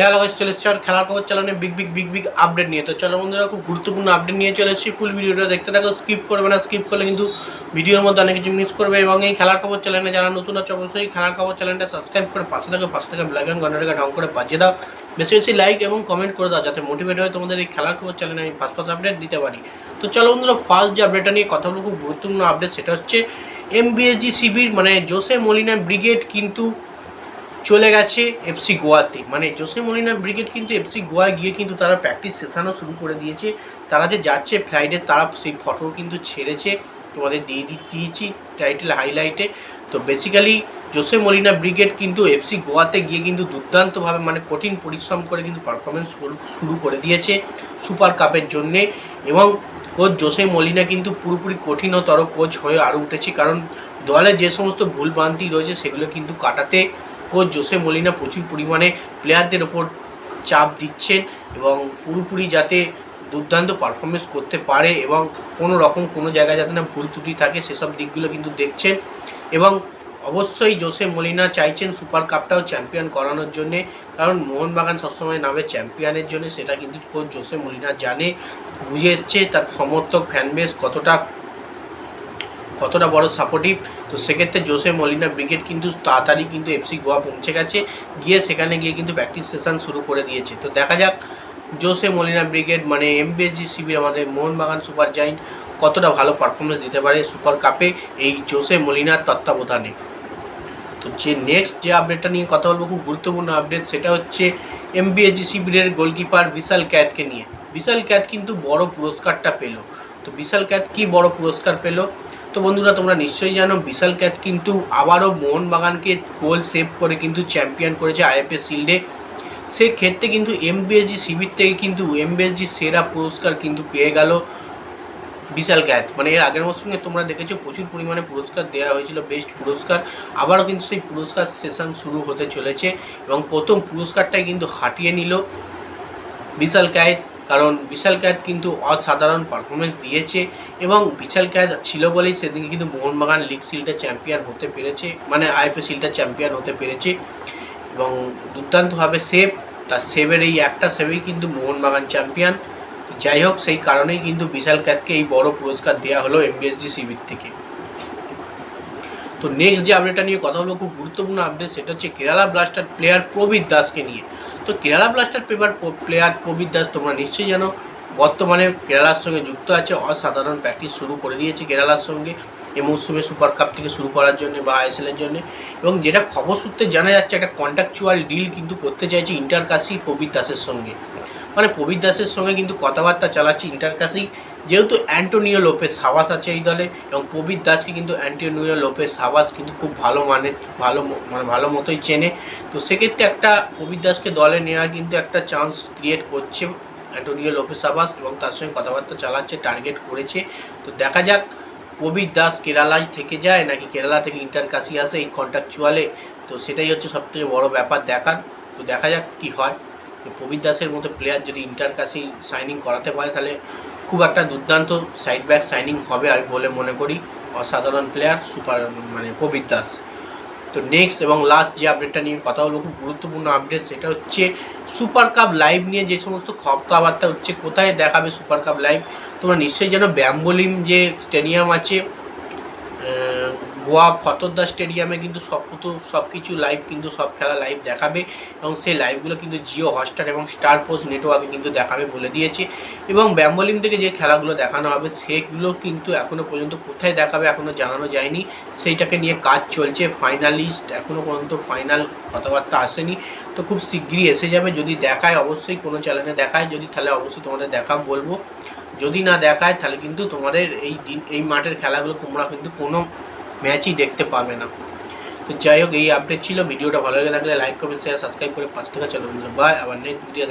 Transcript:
খেলা লাগাস চলে এসছে আর খেলার খবর চালানো big big big big update নিয়ে। তো চলো বন্ধুরা, খুব গুরুত্বপূর্ণ আপডেট নিয়ে চলে এসেছি। ফুল ভিডিওটা দেখতে থাকো স্কিপ করবে না স্কিপ করলে কিন্তু ভিডিওর মধ্যে অনেক কিছু মিস করবে। এবং এই খেলার খবর চ্যানেলে যারা নতুন আছে, অবশ্যই খেলার খবর চ্যানেলটা সাবস্ক্রাইব করে পাশে থাকো, পাশে থেকে ব্ল্যাক অ্যান্ড ঘন্টাটাকে ঢং করে বাজিয়ে দাও। বেশি বেশি লাইক এবং কমেন্ট করে দাও, যাতে মোটিভেট হয় তোমাদের এই খেলার খবর চ্যানেলে আমি ফার্স্ট ফার্স্ট আপডেট দিতে পারি। তো চলো বন্ধুরা ফার্স্ট যে আপডেটটা নিয়ে কথা বলব, খুব গুরুত্বপূর্ণ আপডেট সেটা হচ্ছে এমবিএসজি শিবির মানে জোসে মলিনা ব্রিগেড কিন্তু চলে গেছে এফসি গোয়াতে। মানে জোসে মলিনা ব্রিগেড কিন্তু এফসি গোয়ায় গিয়ে কিন্তু তারা প্র্যাকটিস সেশনও শুরু করে দিয়েছে। তারা যে যাচ্ছে ফ্লাইটে তারা সেই ফটো কিন্তু ছেড়েছে। তোমাদের দিয়ে দিয়েছি টাইটেল হাইলাইটে তো বেসিক্যালি জোসে মলিনা ব্রিগেড কিন্তু এফসি গোয়াতে গিয়ে কিন্তু দুর্দান্তভাবে মানে কঠিন পরিশ্রম করে কিন্তু পারফরমেন্স শুরু করে দিয়েছে সুপার কাপের জন্যে। এবং কোচ জোসে মলিনা কিন্তু পুরোপুরি কঠিনতর কোচ হয়ে আরও উঠেছে। কারণ দলে যে সমস্ত ভুলভ্রান্তি রয়েছে, সেগুলো কিন্তু কাটাতে কোচ জোসে মলিনা প্রচুর পরিমাণে প্লেয়ারদের ওপর চাপ দিচ্ছেন এবং পুরোপুরি যাতে দুর্দান্ত পারফরমেন্স করতে পারে এবং কোনো রকম কোনো জায়গায় যাতে না ভুল ত্রুটি থাকে, সেসব দিকগুলো কিন্তু দেখছেন। এবং অবশ্যই জোসে মলিনা চাইছেন সুপার কাপটাও চ্যাম্পিয়ন করানোর জন্যে, কারণ মোহনবাগান সবসময় নামে চ্যাম্পিয়নের জন্য, সেটা কিন্তু কোচ জোসে মলিনা জানে, বুঝে এসছে, তার সমর্থক ফ্যানবেস কতটা কতটা বড় সাপোর্টিভ তো সেক্ষেত্রে জোসে মলিনা ব্রিগেড কিন্তু তাড়াতাড়ি কিন্তু এফসি গোয়া পৌঁছে গেছে। গিয়ে সেখানে গিয়ে কিন্তু প্র্যাকটিস সেশন শুরু করে দিয়েছে। তো দেখা যাক জোসে মলিনা ব্রিগেড মানে এমবিএসজি শিবির আমাদের মোহনবাগান সুপার জাইন্ট কতটা ভালো পারফরমেন্স দিতে পারে সুপার কাপে এই জোসে মলিনার তত্ত্বাবধানে। তো যে নেক্সট যে আপডেটটা নিয়ে কথা বলব, খুব গুরুত্বপূর্ণ আপডেট সেটা হচ্ছে এমবিএসজি শিবিরের গোলকিপার বিশাল ক্যাতকে নিয়ে। বিশাল ক্যাত কিন্তু বড় পুরস্কারটা পেল। তো বিশাল ক্যাত কি বড় পুরস্কার পেল? তো বন্ধুরা, তোমরা নিশ্চয়ই জানো, বিশাল ক্যাত কিন্তু আবারও মোহনবাগানকে গোল সেভ করে কিন্তু চ্যাম্পিয়ন করেছে আইএফএ শিল্ডে। সেক্ষেত্রে কিন্তু এমবিএসজি শিবির থেকে কিন্তু এমবিএসজি সেরা পুরস্কার কিন্তু পেয়ে গেল বিশাল ক্যাথ মানে এর আগের মরশুমে তোমরা দেখেছ, প্রচুর পরিমাণে পুরস্কার দেওয়া হয়েছিল, বেস্ট পুরস্কার। আবারও কিন্তু সেই পুরস্কার সেশন শুরু হতে চলেছে এবং প্রথম পুরস্কারটাই কিন্তু হাঁটিয়ে নিল বিশাল ক্যাচ। কারণ বিশাল ক্যাচ কিন্তু অসাধারণ পারফরমেন্স দিয়েছে এবং বিশাল ক্যাচ ছিল বলেই সেদিন কিন্তু মোহনবাগান লিগ শিল্ডে চ্যাম্পিয়ন হতে পেরেছে মানে আইএফএ শিল্ডে চ্যাম্পিয়ন হতে পেরেছে এবং দুর্দান্তভাবে সেভ তার সেভের এই একটা সেভেই কিন্তু মোহনবাগান চ্যাম্পিয়ন যাই হোক, সেই কারণেই কিন্তু বিশাল ক্যাতকে এই বড় পুরস্কার দেওয়া হলো এমবিএসজি শিবির থেকে। তো নেক্সট যে আপডেটটা নিয়ে কথা বলব, খুব গুরুত্বপূর্ণ আপডেট সেটা হচ্ছে কেরালা ব্লাস্টার প্লেয়ার প্রবীর দাসকে নিয়ে। তো কেরালা ব্লাস্টার পেপার প্লেয়ার প্রবীর দাস তোমরা নিশ্চয়ই জানো, বর্তমানে কেরালার সঙ্গে যুক্ত আছে, অসাধারণ প্র্যাকটিস শুরু করে দিয়েছে কেরালার সঙ্গে, এই মৌসুমে সুপার কাপ থেকে শুরু করার জন্য বা আইএসএলের জন্য। এবং যেটা খবর সূত্রে জানা যাচ্ছে, একটা কন্ট্রাকচুয়াল ডিল কিন্তু করতে চাইছে ইন্টারকাশি প্রবীর দাসের সঙ্গে। মানে প্রবীর দাসের সঙ্গে কিন্তু কথাবার্তা চালাচ্ছে ইন্টারকাশি যেহেতু অ্যান্টোনিও লোপেস হাওয়াস আছে এই দলে এবং প্রবীর দাসকে কিন্তু অ্যান্টোনিও লোপেস হাওয়াস কিন্তু খুব ভালো মানে ভালো মানে ভালো মতোই চেনে। তো সেক্ষেত্রে একটা প্রবীর দাসকে দলে নেওয়ার কিন্তু একটা চান্স ক্রিয়েট করছে অ্যান্টোনিও লোপেস হাওয়াস এবং তার সঙ্গে কথাবার্তা চালাচ্ছে টার্গেট করেছে। তো দেখা যাক প্রবীর দাস কেরালায় থেকে যায় নাকি কেরালা থেকে ইন্টারকাশি আসে এই কন্ট্রাকচুয়ালে তো সেটাই হচ্ছে সবথেকে বড় ব্যাপার দেখার। তো দেখা যাক কি হয়। তো প্রবীর দাসের মতো প্লেয়ার যদি ইন্টারকাশি সাইনিং করাতে পারে তাহলে খুব একটা দুর্দান্ত সাইড ব্যাক সাইনিং হবে আমি বলে মনে করি অসাধারণ প্লেয়ার সুপার মানে প্রবীর দাস। তো নেক্সট এবং লাস্ট যে আপডেটটা নিয়ে কথা হলো খুব গুরুত্বপূর্ণ আপডেট সেটা হচ্ছে সুপার কাপ লাইভ নিয়ে যে সমস্ত কথাবার্তা হচ্ছে, কোথায় দেখাবে সুপার কাপ লাইভ তোমরা নিশ্চয়ই যেন ব্যাম্বলিম যে স্টেডিয়াম আছে গোয়া ফতরদা স্টেডিয়ামে কিন্তু সব সব কিছু লাইভ কিন্তু সব খেলা লাইভ দেখাবে এবং সেই লাইভগুলো কিন্তু জিও হটস্টার এবং স্টার পোস্ট নেটওয়ার্কে কিন্তু দেখাবে বলে দিয়েছে এবং ব্যাম্বোলিম থেকে যে খেলাগুলো দেখানো হবে সেগুলো কিন্তু এখনও পর্যন্ত কোথায় দেখাবে এখনও জানানো যায়নি। সেইটাকে নিয়ে কাজ চলছে ফাইনালিস্ট এখনও পর্যন্ত ফাইনাল কথাবার্তা আসেনি। তো খুব শিগগিরই এসে যাবে, যদি দেখায় অবশ্যই কোনো চ্যানেলে দেখায়, যদি তাহলে অবশ্যই তোমাদের দেখা বলব। যদি না দেখায় তাহলে কিন্তু তোমাদের এই দিন, এই মাঠের খেলাগুলো তোমরা কিন্তু কোনো ম্যাচই দেখতে পাবে না। তো যাই হোক, এই আপডেট ছিল। ভিডিওটা ভালো লেগে থাকলে লাইক কমেন্ট শেয়ার সাবস্ক্রাইব করে পাঁচ টাকা চলো বন্ধুরা বাই আবার নেক্সট ভিডিও